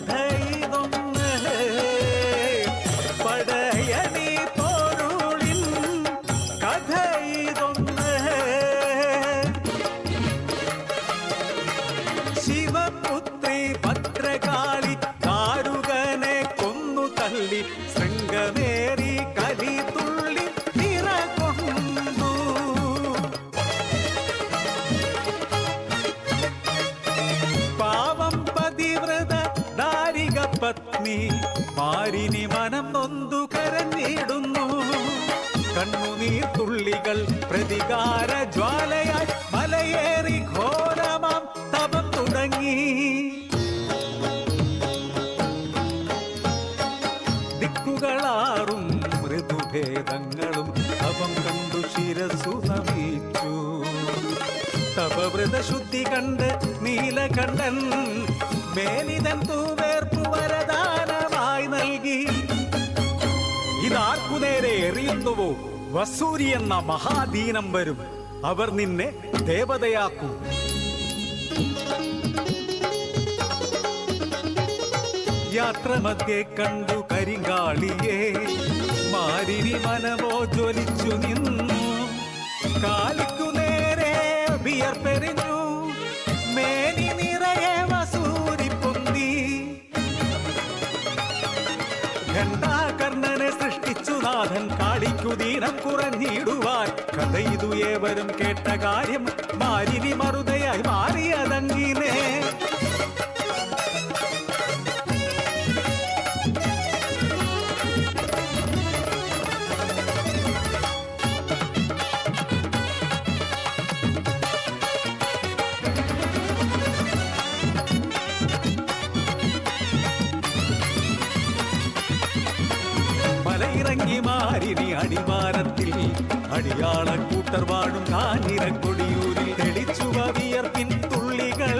despedido. പത്നി മാരിനി മനം നൊന്തു കരഞ്ഞിടുന്നു. കണ്ണുനീർ തുള്ളികൾ പ്രതികാര ജ്വാലയായി മലയേറി ഘോരമാം തപം തുടങ്ങി. ദിക്കുകളാറും മൃദുഭേദങ്ങളും തപം കണ്ടു ശിരസു നമിച്ചു തപവ്രത ശുദ്ധി കണ്ട് നീലകണ്ഠൻ മേലിതൻ തൂവേർപ്പു വരദാനമായി നൽകി. ഇതാർക്കു നേരെ എറിയുന്നുവോ? വസൂരി എന്ന മഹാദീനം വരും. അവർ നിന്നെ ദേവതയാക്കും. യാത്ര മധ്യേ കണ്ടു കരിങ്കാളിയെ. മാരിനി മനമോ ജ്വലിച്ചു നിന്നു. കാലിക്കു നേരെ വിയർപ്പെറിഞ്ഞു മലിനം കുറഞ്ഞിടുവാൻ കഥയിതു ഏവരും കേട്ട കാര്യം മാലിനി മറുതയായി മാറിയതങ്ങിനേ അടിമ അടിയാള കൂട്ടർ വാഴും കാഞ്ഞിരക്കൊടിയൂരിൽ തെളിച്ചു വിയർപ്പിൻ തുള്ളികൾ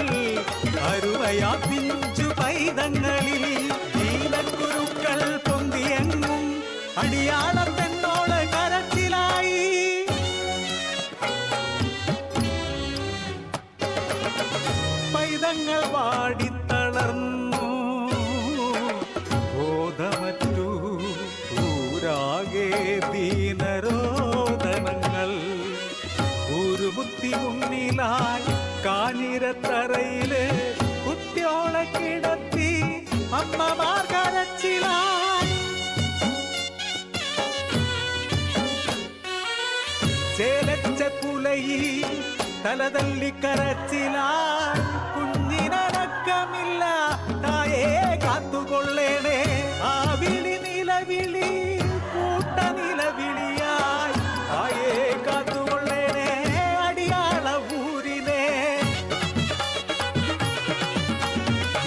അരുവയാ പിഞ്ചു പൈതങ്ങളിൽ നീലക്കുരുക്കൾ പൊന്തിയെങ്ങും. അടിയാളം പെണ്ണോൾ കരച്ചിലായി പൈതങ്ങൾ വാടിത്തളർന്നു. ബോധമറ്റു ഊരാകെ ദീനരോദനങ്ങൾ குத்தி உன்னிலாய் காணிர தரையிலே குத்தியோள கிடத்தி அம்மமார் கரச்சிலாய் சேலச்ச புலையி தலதள்ளி கரச்சிலாய். குஞ்சின ரக்கமில்ல தாயே காத்துக்கொள்ளேனே. ஆவிழி நிலவிழி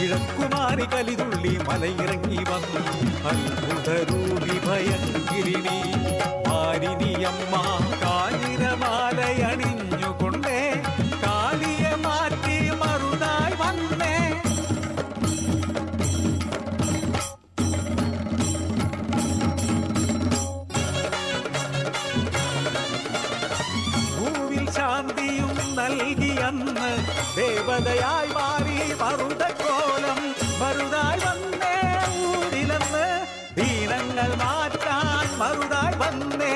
இளங்குமாரி கலிதுள்ளி மலையிறங்கி வந்து அற்புத ரூபி பயங்கிரிணி மாரிணி அம்மா காயிர மாலை அணிஞ்சு கொண்டே காலிய மாற்றி மருதாய் வந்தே சாந்தியும் നൽകി അന്ന് தேவதையாய் மாறி வருத கோலம் மருதாய் வந்தே ஊரிலന്ന് தீனங்கள் மாற்றான் மருதாய் வந்தே